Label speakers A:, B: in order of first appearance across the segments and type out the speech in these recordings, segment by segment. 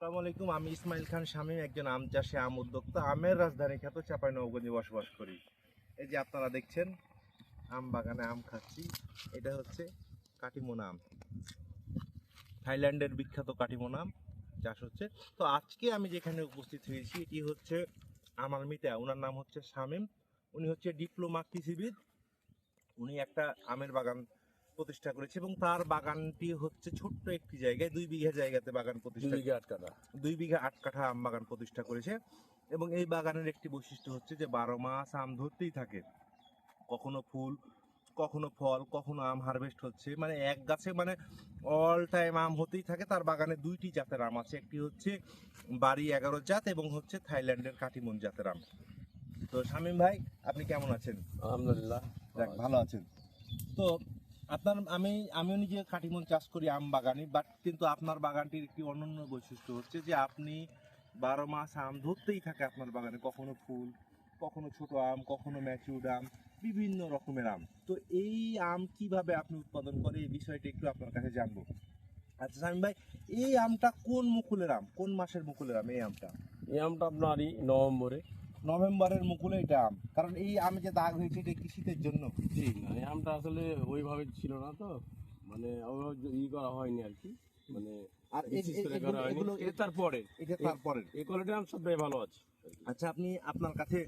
A: আসসালামু আলাইকুম, আমি ইসমাইল খান শামীম, একজন আম চাষে, আম উদ্যোক্তা। আমের রাজধানী খ্যাত চাপাই নবগঞ্জে বসবাস করি। এই যে আপনারা দেখছেন, আম বাগানে আম খাচ্ছি। এটা হচ্ছে কাটিমোনা আম। থাইল্যান্ডের বিখ্যাত কাটিমোনা আম চাষ হচ্ছে। তো আজকে আমি যেখানে উপস্থিত হয়েছি, এটি হচ্ছে আমার মিতা ওনার নাম হচ্ছে শামীম। উনি হচ্ছে ডিপ্লোমা কৃষিবিদ। উনি একটা আমের বাগান প্রতিষ্ঠা করেছে এবং তার বাগানটি হচ্ছে ছোট্ট একটি জায়গায় দুই বিঘা জায়গাতে বাগান প্রতিষ্ঠা
B: দুদিকে আট কাটা
A: দুই বিঘা আট কাঠা আম বাগান প্রতিষ্ঠা করেছে এবং এই বাগানের একটি বৈশিষ্ট্য হচ্ছে যে বারো মাস আম ধরতেই থাকে। কখনো ফুল কখনো ফল কখনো আম হারভেস্ট হচ্ছে। মানে এক গাছে মানে অল টাইম আম হতেই থাকে। তার বাগানে দুইটি জাতের আম আছে। একটি হচ্ছে বাড়ি এগারো জাত এবং হচ্ছে থাইল্যান্ডের কাটিমন জাতের আম। তো শামীম ভাই আপনি কেমন আছেন?
B: আলহামদুলিল্লাহ।
A: ভালো আছেন। তো আপনার, আমি, আমিও নিজে কাটিমন চাষ করি আম বাগানে বাট কিন্তু আপনার বাগানটির একটি অনন্য বৈশিষ্ট্য হচ্ছে যে আপনি বারো মাস আম ধরতেই থাকে আপনার বাগানে, কখনো ফুল, কখনো ছোট আম, কখনো ম্যাচিউড আম, বিভিন্ন রকমের আম। তো এই আম কীভাবে আপনি উৎপাদন করে, এই বিষয়টি একটু আপনার কাছে জানব। আচ্ছা শামীম ভাই, এই আমটা কোন মুকুলের আম? কোন মাসের মুকুলের আম এই আমটা?
B: এই আমটা আপনারই নভেম্বরে।
A: নভেম্বরের মুকুলে এটা আম। কারণ এই আমে যে দাগ হয়েছে এটা কি শীতের জন্য।
B: জি না এই আমটা আসলে ওইভাবে ছিল না তো। মানে ওইভাবে ই করা হয়নি আর কি। মানে
A: আর
B: করে হয়নি। এটা তারপরে।
A: এটা তারপরের
B: এই কোয়ালিটির আম সবটাই ভালো আছে।
A: আচ্ছা আপনি আপনার কাছে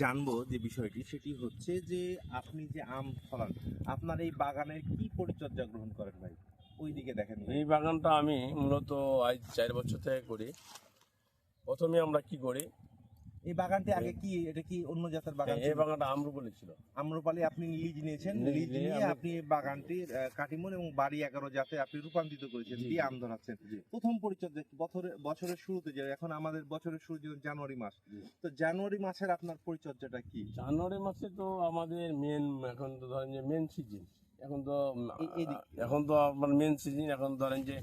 A: জানব যে বিষয়টি। সেটি হচ্ছে যে আপনি যে আম ফলান আপনার এই বাগানের কি পরিচর্যা গ্রহণ করেন ভাই? ওই দিকে দেখেন
B: এই বাগানটা আমি মূলত আজ চার বছর থেকে করি। প্রথমে আমরা কি করি?
A: এই বাগানটি আগে কি এটা কি অন্য জাতের বাগান
B: এই বাগানটা আমরুপলি ছিল।
A: আম্রপালি আপনি লিজ নিয়েছেন
B: লিজ নিয়ে
A: আপনি আহ, কাটিমন এবং বাড়ি এগারো জাতে আপনি রূপান্তরিত করেছেন দিয়ে আম ধরাচ্ছেন প্রথম পরিচর্যা? বছরের বছরের শুরুতে যে এখন আমাদের বছরের শুরু যেমন জানুয়ারি মাস। তো জানুয়ারি মাসের আপনার পরিচর্যাটা কি?
B: জানুয়ারি মাসে তো আমাদের মেন এখন তো ধরেন যে মেন সিজন এখন তো এখন তো আপনার মেন সিজন এখন ধরেন যে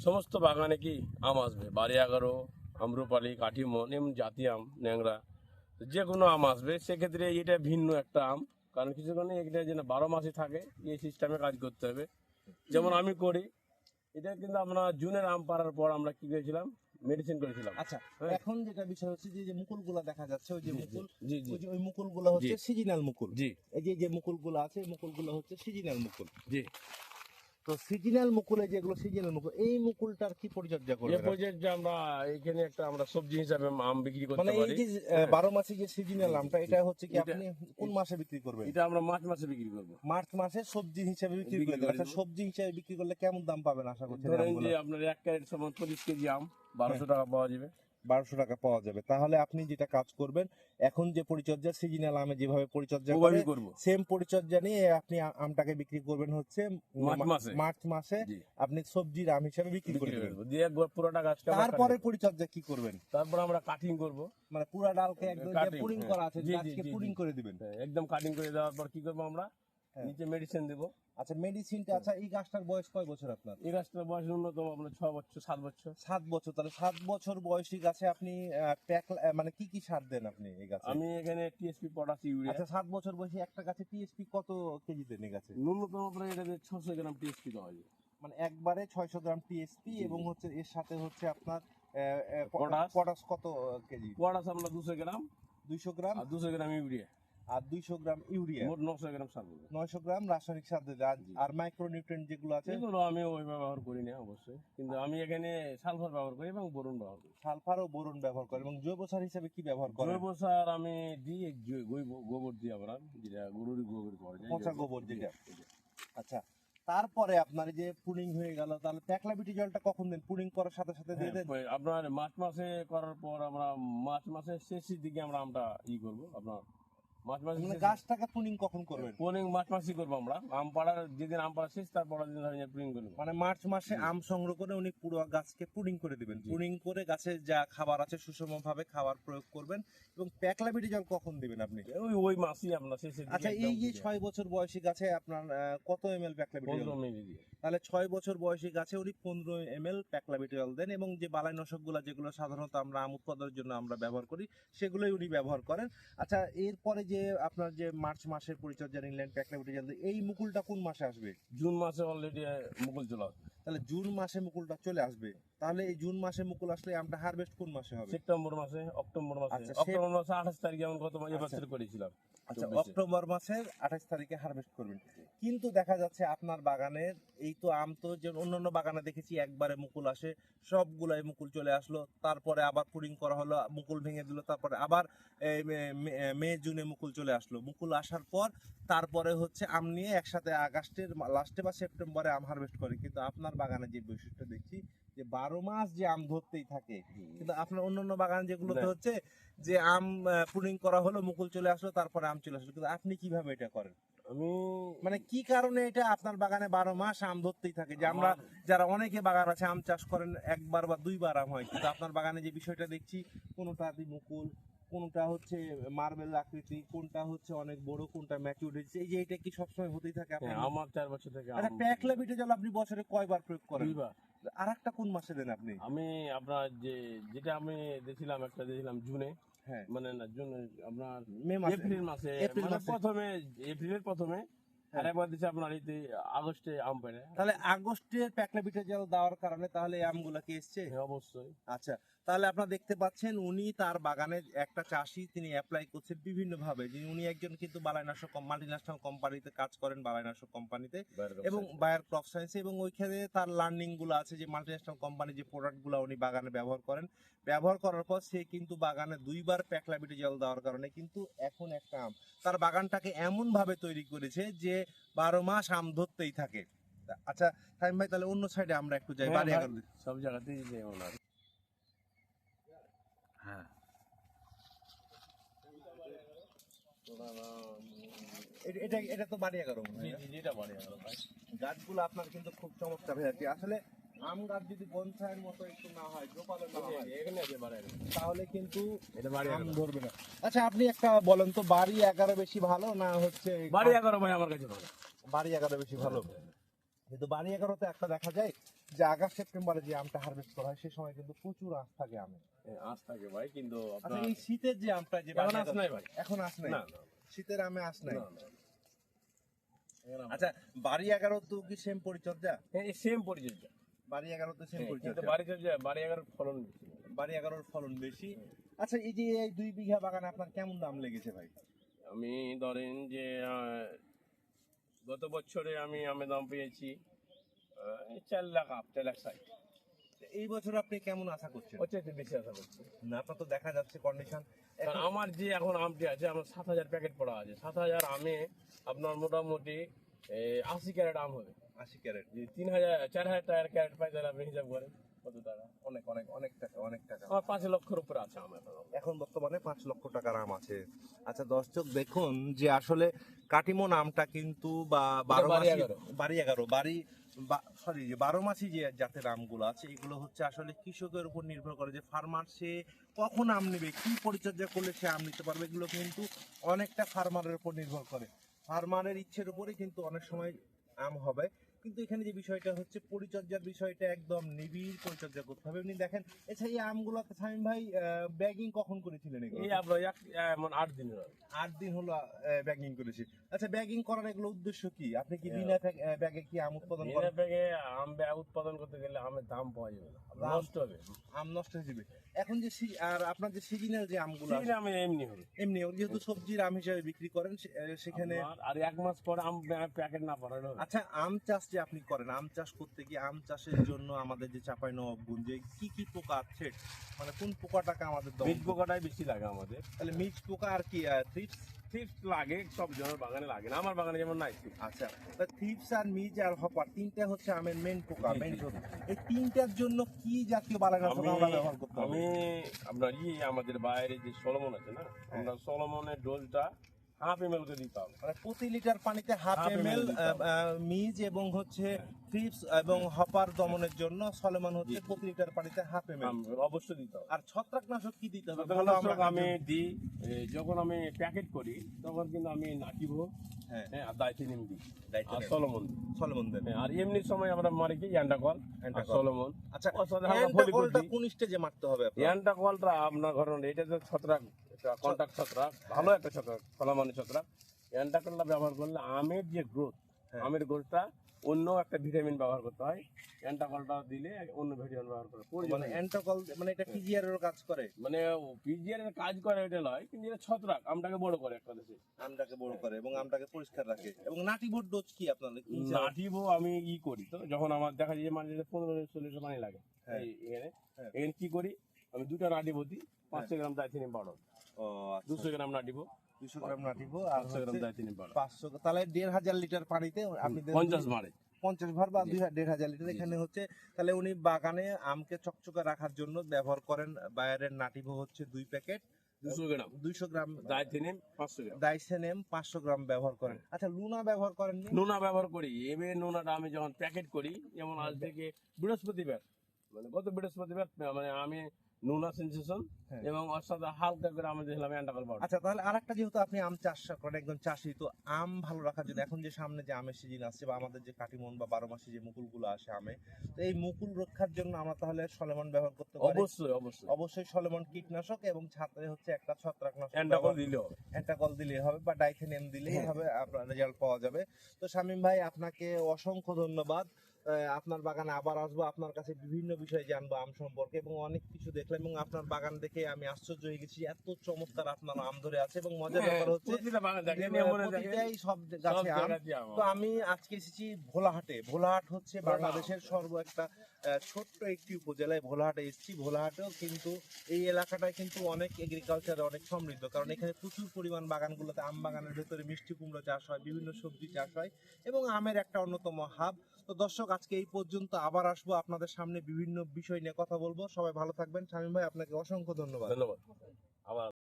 B: সমস্ত বাগানে কি আম আসবে? বাড়ি এগারো আম্রপালি কাঠিমন এমন জাতি আম ন্যাংরা যে কোনো আম আসবে। সেক্ষেত্রে এটা ভিন্ন একটা আম কারণ কিছু কারণে এটা যেন বারো মাসে থাকে এই সিস্টেমে কাজ করতে হবে। যেমন আমি করি এটা কিন্তু আমরা জুনের আম পাড়ার পর আমরা কি করেছিলাম? মেডিসিন করেছিলাম।
A: আচ্ছা
B: হ্যাঁ।
A: এখন যেটা বিষয় হচ্ছে যে মুকুলগুলা দেখা যাচ্ছে ওই যে মুকুল
B: জি জি।
A: ওই ওই মুকুলগুলো হচ্ছে সিজনাল মুকুল।
B: জি।
A: এই যে যে মুকুলগুলো আছে মুকুলগুলো হচ্ছে সিজনাল মুকুল।
B: জি।
A: তো সিজনাল মুকুলে যেগুলো সিজনাল মুকুল এই মুকুলটার কি পরিচর্যা করবে
B: প্রজেক্ট যে আমরা এখানে একটা আমরা সবজি হিসাবে আম বিক্রি
A: মানে
B: করতে
A: এই
B: পারি।
A: যে আহ, বারো মাসে যে সিজনাল আমটা এটা হচ্ছে কি আপনি কোন মাসে বিক্রি করবেন?
B: এটা আমরা মার্চ মাসে বিক্রি করব।
A: মার্চ মাসে সবজি হিসাবে বিক্রি
B: বিক্রি
A: করে আচ্ছা সবজি হিসাবে বিক্রি করলে কেমন দাম পাবেন আশা করছেন
B: ধরেন যে আপনার এক ক্যারেট সমান পঁচিশ কেজি আম বারোশো টাকা পাওয়া যাবে।
A: বারোশো টাকা পাওয়া যাবে। তাহলে আপনি যেটা কাজ করবেন এখন যে পরিচর্যা সিজনাল আমে যেভাবে পরিচর্যা করে
B: করব।
A: সেম পরিচর্যা নিয়ে আপনি আমটাকে বিক্রি করবেন হচ্ছে
B: মার্চ মাসে।
A: আপনি সবজির আম হিসাবে বিক্রি করে
B: বিক্রি
A: দেবেন।
B: করব দিয়ে একবার পুরোটা আমরা
A: তারপরে পরিচর্যা কি করবেন?
B: তারপর আমরা কাটিং করব।
A: মানে পুরা ডালকে একদম যে
B: Cutting,
A: পুডিং
B: হ্যাঁ।
A: করা আছে গাছকে
B: জি,
A: করে দিবেন।
B: হ্যাঁ, একদম কাটিং করে দেওয়ার পর কি করব আমরা?
A: হ্যাঁ।
B: নিচে মেডিসিন দেবো।
A: আচ্ছা মেডিসিনটা আচ্ছা এই গাছটার বয়স কয় বছর আপনার?
B: এই গাছটার বয়স ন্যূনতম আপনার ছ বছর সাত বছর।
A: সাত বছর তাহলে সাত বছর বয়সী গাছে আপনি প্যাক মানে কি কি সার দেন আপনি এই গাছে?
B: আমি এখানে টিএসপি পটাশ ইউরিয়া
A: আচ্ছা সাত বছর বয়সী একটা গাছে টিএসপি কত কেজি দেন এই গাছে?
B: ন্যূনতম আপনার এটাতে ছশো গ্রাম টিএসপি দেওয়া যায়।
A: মানে একবারে ছয়শো গ্রাম টিএসপি এবং হচ্ছে এর সাথে হচ্ছে আপনার
B: পটাশ।
A: পটাশ কত কেজি?
B: পটাশ আমরা দুশো গ্রাম
A: দুইশো গ্রাম?
B: দুশো গ্রাম ইউরিয়া
A: আর দুইশো গ্রাম ইউরিয়া।
B: মোট নশো গ্রাম সার
A: নয়শো গ্রাম রাসায়নিক সার দিতে আর- মাইক্রোনিউট্রেন্ট যেগুলো আছে
B: এগুলো আমি ওই ব্যবহার করি না অবশ্যই। কিন্তু আমি এখানে সালফার ব্যবহার করি এবং বোরন ব্যবহার করি।
A: সালফার ও বোরন ব্যবহার করে এবং জৈব সার হিসেবে কি ব্যবহার করে
B: জৈব সার আমি দিই গোবর দিই আমরা যেটা গরুর গোবর
A: পচা গোবর যেটা। আচ্ছা। তারপরে আপনার যে পুডিং হয়ে গেল তাহলে প্যাকলাবিটি জলটা কখন দেন? পুডিং করার সাথে সাথে দিয়ে দেন?
B: হ্যাঁ, আপনার মার্চ মাসে করার পর আমরা মার্চ মাসের শেষের দিকে আমরা আমটা ই করব আপনার মার্চ মাসে
A: মানে গাছটাকে পুডিং কখন করবেন?
B: পোলিং মার্চ মাসই করব আমরা। আম পাড়ার যেদিন আম পাড়া শেষ তারপর দিন ধরেন পুলিং করব।
A: মানে মার্চ মাসে আম সংগ্রহ করে উনি পুরো গাছকে পুডিং করে দিবেন।
B: জি।
A: করে গাছে যা খাবার আছে সুষম খাবার প্রয়োগ করবেন এবং প্যাকলাবিটি জল কখন দিবেন আপনি?
B: ওই ওই মাসই আমরা শেষের
A: আচ্ছা এই যে ছয় বছর বয়সী গাছে আপনার কত এম এল প্যাকলাবিটি জল তাহলে ছয় বছর বয়সী গাছে উনি পনেরো এম এল প্যাকলাবিটল দেন এবং যে বালাইনাশকগুলো যেগুলো সাধারণত আমরা আম উৎপাদনের জন্য আমরা ব্যবহার করি সেগুলোই উনি ব্যবহার করেন। আচ্ছা এরপরে যে আপনার যে মার্চ মাসের পরিচর্যা নিলেন প্যাকলাবিটল এই মুকুলটা কোন মাসে আসবে?
B: জুন মাসে অলরেডি মুকুল চলে আসবে
A: তাহলে জুন মাসে মুকুলটা চলে আসবে। তাহলে এই জুন মাসে মুকুল আসলে আমটা হারভেস্ট কোন মাসে হবে?
B: সেপ্টেম্বর মাসে অক্টোবর মাসে।
A: আচ্ছা,
B: অক্টোবর মাসে আঠাশ তারিখে আমি গত
A: আচ্ছা।
B: এবছর করেছিলাম।
A: আচ্ছা অক্টোবর মাসের আঠাশ তারিখে হারভেস্ট করবেন। কিন্তু দেখা যাচ্ছে আপনার বাগানের এই তো আম তো যে অন্যান্য বাগানে দেখেছি একবারে মুকুল আসে সবগুলাই মুকুল চলে আসলো। তারপরে আবার পুডিং করা হলো মুকুল ভেঙে দিল তারপরে আবার মে জুনে মুকুল চলে আসলো। মুকুল আসার পর তারপরে হচ্ছে আম নিয়ে একসাথে আগস্টের লাস্টে বা সেপ্টেম্বরে আম হারভেস্ট করে। কিন্তু আপনার বাগানে যে বৈশিষ্ট্য দেখছি যে বারো মাস যে আম ধরতেই থাকে। কিন্তু আপনার অন্যান্য বাগান যেগুলোতে হচ্ছে যে আম পুডিং করা হলো মুকুল চলে আসলো তারপরে আম চলে আসলো। কিন্তু আপনি কীভাবে এটা করেন?
B: আমি
A: মানে কি কারণে এটা আপনার বাগানে বারো মাস আম ধরতেই থাকে? যে আমরা যারা অনেকে বাগান আছে আম চাষ করেন একবার বা দুইবার আম হয়। কিন্তু আপনার বাগানে যে বিষয়টা দেখছি কোনোটা দি মুকুল কোনটা হচ্ছে মার্বেল আকৃতি কোনটা হচ্ছে অনেক বড় কোনটা ম্যাচিউর হয়েছে এই যে এটা কি সবসময় হতেই থাকে
B: হ্যাঁ, আমার চার বছর থেকে
A: আচ্ছা
B: আম-
A: প্যাকলা বিটে জল আপনি বছরে কয়বার প্রয়োগ করেন?
B: দুইবার।
A: আর একটা কোন মাসে দেন আপনি?
B: আমি আপনার যে যেটা আমি দিয়েছিলাম একটা দিয়েছিলাম জুনে
A: হ্যাঁ।
B: মানে না জুন আপনার
A: মে মাসে।
B: এপ্রিল মাসে। মানে। প্রথমে এপ্রিলের প্রথমে। আর
A: হ্যাঁ।
B: একবার দিচ্ছে আপনার এতে আগস্টে আম পেড়ে
A: তাহলে আগস্টের প্যাকলা বিটে জল দেওয়ার কারণে তাহলে আমগুলা কি এসছে?
B: হ্যাঁ, অবশ্যই।
A: আচ্ছা তাহলে আপনারা দেখতে পাচ্ছেন উনি তার বাগানে একটা চাষি তিনি অ্যাপ্লাই করছেন বিভিন্ন ভাবে যে উনি একজন কিন্তু বালাইনাশক মাল্টিন্যাশনাল কোম্পানিতে কাজ করেন বালাইনাশক কোম্পানিতে এবং বায়ার ক্রপ সায়েন্সে এবং ওইখানে তার লার্নিংগুলো আছে যে মাল্টিন্যাশনাল কোম্পানি যে প্রোডাক্টগুলো উনি বাগানে ব্যবহার করেন। ব্যবহার করার পর সে কিন্তু বাগানে দুইবার প্যাকলাবিটি জল দেওয়ার কারণে কিন্তু এখন একটা আম। তার বাগানটাকে এমন ভাবে তৈরি করেছে যে বারো মাস আম ধরতেই থাকে। আচ্ছা সাইম ভাই তাহলে অন্য সাইডে আমরা একটু যাই।
B: হ্যাঁ,
A: বাড়ি।
B: সব জায়গাতেই যে ওনার।
A: হ্যাঁ। এটা- এটা এটা তো বাড়ি এগারো
B: জি,
A: না?
B: জি, যেটা বাড়ি আমার
A: গাছগুলো আপনার কিন্তু খুব চমৎকার হয়ে আসলে আম গাছ যদি বনসাইয়ের মতো একটু না হয় জোপালো না হয়
B: এখানে আছে বাড়ি
A: তাহলে কিন্তু
B: এটা বাড়ি
A: আম ধরবে না। আচ্ছা আপনি একটা বলেন তো বাড়ি এগারো বেশি ভালো না হচ্ছে
B: বাড়ি এগারো ভাই আমার কাছে ভালো।
A: বাড়ি এগারো বেশি ভালো। কিন্তু বাড়ি এগারোতে একটা দেখা যায় যে আগস্ট সেপ্টেম্বরে যে আমটা হারভেস্ট করা হয় সে সময় কিন্তু প্রচুর আঁশ থাকে আমে।
B: আজ থাকে ভাই কিন্তু
A: আচ্ছা এই শীতের যে আমটা যে
B: এখন আস নাই ভাই।
A: এখন আস নাই।
B: না
A: শীতের আমে আস নাই। আচ্ছা বাড়ি এগারো তো কি সেম পরিচর্যা?
B: হ্যাঁ, এই সেম পরিচর্যা।
A: বাড়ি এগারো তো সেম পরিচর্যা।
B: বাড়ি চর্যা বাড়ি এগারোর ফলন বেশি।
A: বাড়ি এগারোর ফলন বেশি। আচ্ছা এই যে এই দুই বিঘা বাগানে আপনার কেমন দাম লেগেছে ভাই?
B: আমি ধরেন যে গত বছরে আমি আমের দাম পেয়েছি চার লাখ আপ চার লাখ ষাট।
A: এই বছর আপনি কেমন আশা করছেন?
B: হচ্ছে একটু বেশি আশা করছি।
A: না আপনার তো দেখা যাচ্ছে কন্ডিশন
B: আমার যে এখন আমটি আছে আমার সাত হাজার প্যাকেট পড়া আছে। সাত হাজার আমে আপনার মোটামুটি আশি ক্যারেট আম হবে।
A: আশি ক্যারেট
B: যে তিন হাজার চার হাজার টাকার ক্যারেট পাই তাহলে আপনি হিসাব করেন কত টাকা?
A: অনেক অনেক অনেক টাকা অনেক টাকা।
B: আমার পাঁচ লক্ষের উপরে আছে আমার এখন।
A: বর্তমানে পাঁচ লক্ষ টাকার আম আছে। আচ্ছা দর্শক দেখুন যে আসলে কাটিমন আমটা কিন্তু বা বারো
B: বাড়ি এগারো।
A: বাড়ি এগারো বাড়ি সরি যে বারো মাসি যে জাতের আমগুলো আছে, এগুলো হচ্ছে আসলে কৃষকের উপর নির্ভর করে যে ফার্মার সে কখন আম নেবে, কি পরিচর্যা করলে সে আম নিতে পারবে, এগুলো কিন্তু অনেকটা ফার্মারের উপর নির্ভর করে। ফার্মারের ইচ্ছের উপরে কিন্তু অনেক সময় আম হবে। কিন্তু এখানে যে বিষয়টা হচ্ছে পরিচর্যার বিষয়টা একদম নিবিড় পরিচর্যা করতে হবে। আপনি দেখেন এছাড়া এই আমগুলো সামিম ভাই ব্যাগিং কখন করেছিলেন
B: এই এক এমন আট দিনের হবে।
A: আট দিন হলো ব্যাগিং করেছি। আচ্ছা ব্যাগিং করার এগুলো উদ্দেশ্য কি? আপনি কি। বিনা ব্যাগে কি আম উৎপাদন করেন?
B: ব্যাগে আম উৎপাদন করতে গেলে আমের দাম পাওয়া যাবে না। নষ্ট হবে।
A: আম নষ্ট হয়ে যাবে। এখন যে আর আপনার যে সিজনাল যে আমগুলো
B: আমি এমনি হবে।
A: এমনি ওর যেহেতু সবজির আম হিসেবে বিক্রি করেন সেখানে
B: আর এক মাস পরে আম প্যাকেট না পড়ানো
A: আচ্ছা আম চাষ যে আপনি করেন? আম চাষ করতে গিয়ে আম চাষের জন্য আমাদের যে চাপাই নবাবগঞ্জে কি কি পোকা আছে? মানে কোন পোকাটাকে আমাদের
B: বীজ পোকাটাই বেশি লাগে আমাদের।
A: তাহলে মিচ পোকা আর কি থ্রিপস
B: লাগে সব জনের বাগানে লাগে না। আমার বাগানে যেমন নাই।
A: আচ্ছা থ্রিপস আর মিজ আর হপার তিনটা হচ্ছে আমের মেন পোকা মেন এই তিনটার জন্য কি জাতীয়
B: আমি
A: আমরা ব্যবহার করতে
B: আমি ই আমাদের বাইরে যে সলমন আছে না
A: হ্যাঁ।
B: আমরা সলমনের ডোজটা হাফ এম এল করে দিতে হবে।
A: মানে প্রতি লিটার পানিতে half
B: Half
A: M
B: ml
A: L
B: দিতে হবে।
A: মিজ এবং হচ্ছে থ্রিপস এবং হপার দমনের জন্য সলেমান হচ্ছে প্রতি লিটার পানিতে হাফ এম এল
B: আম- অবশ্যই দিতে হবে।
A: আর ছত্রাকনাশক কি দিতে হবে?
B: আমি দিই যখন আমি প্যাকেট করি তখন কিন্তু আমি
A: হ্যাঁ।
B: হ্যাঁ আর দাইথিনিম দিই আর
A: দায়িত্ব
B: সলমন।
A: সলেমান দেন
B: হ্যাঁ, আর এমনি সময় আমরা মারি কি সলমন।
A: আচ্ছা। কোন স্টেজে মারতে হবে?
B: অ্যান্টাকলটা আপনার ঘরের এটা যে ছত্রাক কন্টাক্ট ছত্রাক ভালো একটা ছত্রাক ফলামানি ছত্রাক। অ্যান্টাকলটা ব্যবহার করলে আমের যে গ্রোথ
A: হ্যাঁ।
B: আমের গ্রোথটা অন্য একটা ভিটামিন ব্যবহার করতে হয়। অ্যান্টাকলটা দিলে অন্য ভিটামিন ব্যবহার করে।
A: মানে। অ্যান্টোকল মানে এটা পিজিআর কাজ করে?
B: মানে পিজিআর এর কাজ করে এটা নয় কিন্তু এটা ছত্রাক আমটাকে বড় করে একটা দেশে।
A: আমটাকে বড় করে এবং আমটাকে পরিষ্কার রাখে। এবং নাটি বোর্ড ডোজ কি আপনাদের হিসাবে?
B: নাটিবো আমি ই করি তো যখন আমার দেখা যায় মানে পনেরো চল্লিশ পানি লাগে।
A: হ্যাঁ।
B: এখানে।
A: হ্যাঁ।
B: এখানে কি করি? আমি দুটা নাটিবো দিই পাঁচশো গ্রাম দাইথিনিম পাউডার দুশো গ্রাম নাটিবো
A: দুশো গ্রাম নাটিবো আর
B: পাঁচশো গ্রাম
A: পাঁচশো তাহলে দেড় হাজার লিটার পানিতে আপনি
B: পঞ্চাশ মারে
A: পঞ্চাশ ভার বা দুই দেড় হাজার লিটার। এখানে হচ্ছে তাহলে উনি বাগানে আমকে চকচকে রাখার জন্য ব্যবহার করেন নাটিভো হচ্ছে দুই প্যাকেট।
B: দুশো গ্রাম।
A: দুইশো গ্রাম
B: দাইথিনিম পাঁচশো গ্রাম।
A: ডাইসেনেম পাঁচশো গ্রাম ব্যবহার করেন। আচ্ছা লুনা ব্যবহার করেন
B: ব্যবহার করি। আমি যখন প্যাকেট করি যেমন আজ থেকে বৃহস্পতিবার মানে গত বৃহস্পতিবার মানে আমি নোনা সেন্সেশন
A: হ্যাঁ।
B: এবং ওর সাথে হালকা করে পাউডার।
A: আচ্ছা তাহলে আরেকটা যেহেতু আপনি আম চাষ করেন চাষি তো আম ভালো রাখার জন্য এখন যে সামনে যে আমের সিজন আসছে বা আমাদের যে কাটিমন বা বারো মাসে যে মুকুলগুলো আসে আমে তো এই মুকুল রক্ষার জন্য আমরা তাহলে সলেমন ব্যবহার করতে পারি?
B: অবশ্যই অবশ্যই।
A: অবশ্যই সলেমন কীটনাশক এবং ছাত্রে হচ্ছে একটা ছত্রাকনাশক ব্যবহার-
B: দিলে হবে।
A: দিলেই হবে বা ডাইথেনিয়াম দিলেই হবে আপনার রেজাল্ট পাওয়া যাবে। তো শামীম ভাই আপনাকে অসংখ্য ধন্যবাদ। আপনার বাগানে আবার আসব আপনার কাছে বিভিন্ন বিষয় জানব আম সম্পর্কে এবং অনেক কিছু দেখলাম এবং আপনার বাগান দেখে আমি আশ্চর্য হয়ে গেছি। এত চমৎকার আপনার আম ধরে আছে এবং মজার ব্যাপার হচ্ছে প্রতিটাই সব গাছে আম। তো আমি আজকে এসেছি ভোলাহাটে। ভোলাহাট হচ্ছে বাংলাদেশের সর্ব একটা ছোট্ট একটি উপজেলায় ভোলাহাটে এসেছি। ভোলাহাটেও কিন্তু এই এলাকাটায় কিন্তু অনেক এগ্রিকালচার অনেক সমৃদ্ধ। কারণ এখানে প্রচুর পরিমাণ বাগানগুলোতে আম বাগানের ভেতরে মিষ্টি কুমড়ো চাষ হয় বিভিন্ন সবজি চাষ হয় এবং আমের একটা অন্যতম হাব তো দর্শক, আজকে এই পর্যন্ত আবার আসব আপনাদের সামনে বিভিন্ন বিষয় নিয়ে কথা বলব। সবাই ভালো থাকবেন। শামীম ভাই, আপনাকে অসংখ্য ধন্যবাদ।
B: ধন্যবাদ। আবার